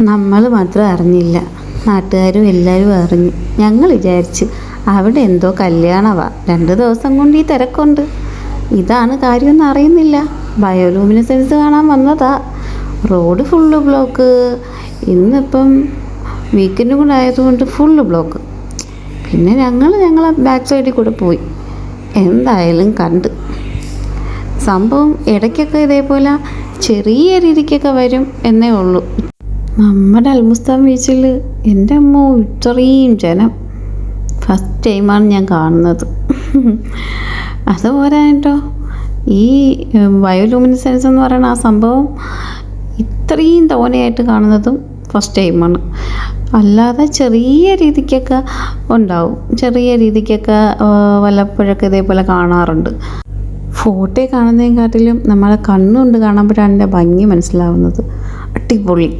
നമ്മൾ മാത്രം അറിഞ്ഞില്ല. നാട്ടുകാരും എല്ലാവരും അറിഞ്ഞു. ഞങ്ങൾ വിചാരിച്ച് അവിടെ എന്തോ കല്യാണവാ. രണ്ട് ദിവസം കൊണ്ട് ഈ തിരക്കുണ്ട്. ഇതാണ് കാര്യമൊന്നും അറിയുന്നില്ല. ബയോലൂമിനസെൻസ് കാണാൻ വന്നതാ. Road full block. ഇന്നിപ്പം വീക്കെൻഡ് കൂടെ ആയതുകൊണ്ട് ഫുള്ള് ബ്ലോക്ക്. പിന്നെ ഞങ്ങൾ ഞങ്ങളെ ബാക്ക് സൈഡിൽ കൂടെ പോയി. എന്തായാലും കണ്ട്. സംഭവം ഇടയ്ക്കൊക്കെ ഇതേപോലെ ചെറിയ രീതിക്കൊക്കെ വരും എന്നേ ഉള്ളൂ. നമ്മുടെ അൽമുസ്താൻ ബീച്ചിൽ എന്റെ അമ്മ ഇത്രയും ജനം. ഫസ്റ്റ് ടൈമാണ് ഞാൻ കാണുന്നത്. അതുപോലെ കേട്ടോ ഈ ബയോലൂമിനിസൻസ് എന്ന് പറയുന്ന ആ സംഭവം ഇത്രയും തോനെയായിട്ട് കാണുന്നതും ഫസ്റ്റ് ടൈമാണ് അല്ലാതെ ചെറിയ രീതിക്കൊക്കെ ഉണ്ടാവും. ചെറിയ രീതിക്കൊക്കെ വല്ലപ്പോഴൊക്കെ ഇതേപോലെ കാണാറുണ്ട്. ഫോട്ടോ കാണുന്നതിനെക്കാട്ടിലും നമ്മളെ കണ്ണുകൊണ്ട് കാണുമ്പോഴാണ് എന്റെ ഭംഗി മനസ്സിലാവുന്നത്. അടിപൊളി.